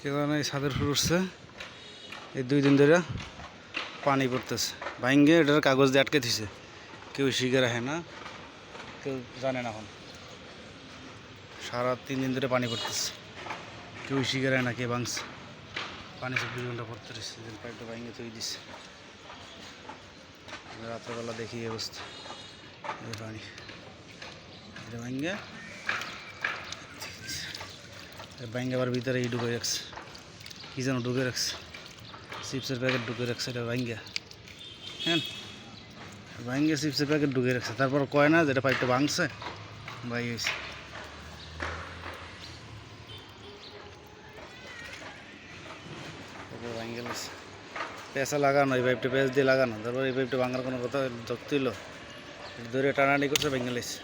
কেউ না এই ছাদের উপর উঠছে। এই দুই দিন ধরে পানি পড়তেছে। ভাঙ্গে এটার কাগজ দিয়ে আটকে দিছে। কেউ শিখে রাখে না, কেউ জানে না এখন। সারা তিন দিন ধরে পানি পড়তেছে। কেউ শিখে রাখে না, কে ভাঙছে। পানি চব্বিশ ঘণ্টা পড়তে রয়েছে। পাইপটা ভাঙ্গে তৈরি দিচ্ছে রাত্রেবেলা দেখি অবস্থা। পানি। ভাঙ্গে ব্যাঙ্গে আবার ভিতরে ই ঢুকে রাখছে। কি যেন ঢুকে রাখছে। চিপসের প্যাকেট ঢুকে রাখছে, এটা ভাঙ্গে হ্যাঁ? ভাঙ্গে চিপসের প্যাকেট ঢুকে রাখছে। তারপর কয় না যেটা পাইপটা ভাঙছে, ভাই হয়েছে ভাঙ্গে লাগছে। পেঁচা লাগানো, এই পাইপটা পেঁচ দিয়ে লাগানো। তারপর এই পাইপটা ভাঙার কোনো কথা যুক্তি হলো ধরে টানাটানি করছে ভেঙে লাগছে।